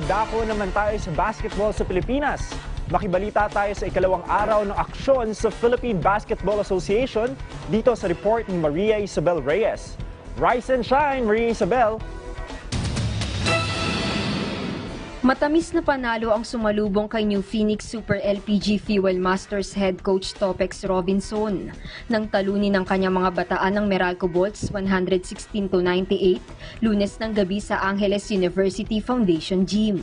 Dako naman tayo sa basketball sa Pilipinas. Makibalita tayo sa ikalawang araw ng aksyon sa Philippine Basketball Association dito sa report ni Maria Isabel Reyes. Rise and shine, Maria Isabel! Matamis na panalo ang sumalubong kay New Phoenix Super LPG Fuel Masters head coach Topex Robinson nang talunin ng kanyang mga bataan ng Meralco Bolts 116 to 98 lunes ng gabi sa Angeles University Foundation Gym.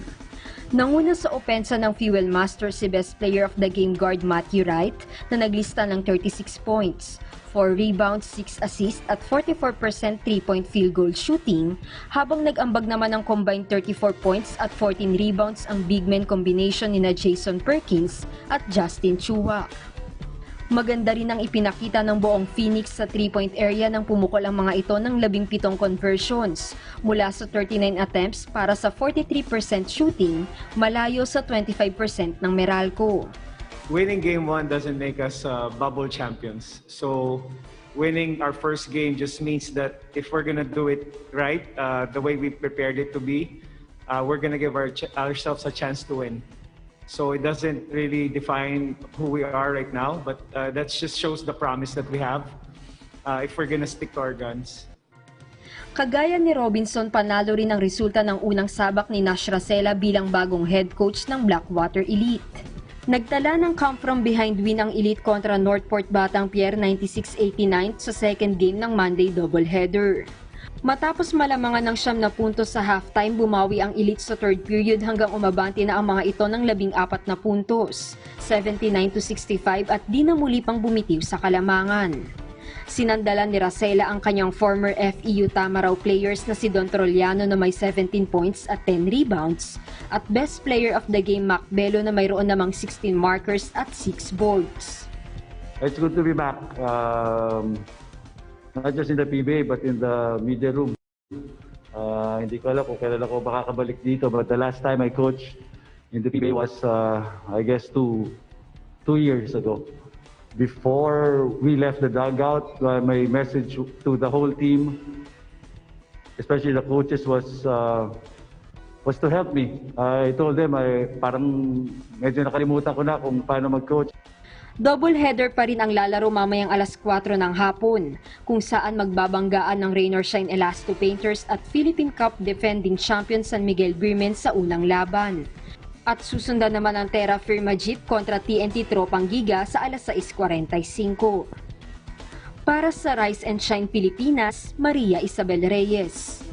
Nanguna sa opensa ng Fuel Masters si best player of the game guard Matthew Wright na naglista ng 36 points, 4 rebounds, 6 assists at 44% 3-point field goal shooting, habang nag-ambag naman ng combined 34 points at 14 rebounds ang big men combination ni na Jason Perkins at Justin Chua. Maganda rin ang ipinakita ng buong Phoenix sa 3-point area nang pumukol ang mga ito ng 17 conversions mula sa 39 attempts para sa 43% shooting, malayo sa 25% ng Meralco. winning game one doesn't make us uh, bubble champions. So winning our first game just means that if we're gonna do it right, uh, the way we prepared it to be, uh, we're gonna give our ourselves a chance to win. So it doesn't really define who we are right now, but uh, that just shows the promise that we have uh, if we're gonna stick to our guns. Kagaya ni Robinson, panalo rin ang resulta ng unang sabak ni Nash Racela bilang bagong head coach ng Blackwater Elite. Nagtala ng come from behind win ang Elite kontra Northport Batang Pier 96-89 sa second game ng Monday doubleheader. Matapos malamangan ng siyam na puntos sa halftime, bumawi ang Elite sa third period hanggang umabante na ang mga ito ng labing apat na puntos, 79-65 at di na muli pang bumitiw sa kalamangan. Sinandalan ni Racela ang kanyang former FEU Tamaraw players na si Don Troliano na may 17 points at 10 rebounds at best player of the game Mac Belo na mayroon namang 16 markers at 6 boards. It's good to be back. Um, not just in the PBA, but in the media room. Uh, hindi ko alam kung kailan ako makakabalik dito, but the last time I coached in the PBA was, uh, I guess, two, two years ago. Before we left the dugout, uh, my message to the whole team, especially the coaches, was uh, was to help me. I told them, I, parang medyo nakalimutan ko na kung paano mag-coach. Doubleheader pa rin ang lalaro mamayang alas 4 ng hapon, kung saan magbabanggaan ng Rain or Shine Elasto Painters at Philippine Cup defending champion San Miguel Beermen sa unang laban. At susundan naman ang Terra Firma Jeep kontra TNT Tropang Giga sa alas 6.45. Para sa Rise and Shine Pilipinas, Maria Isabel Reyes.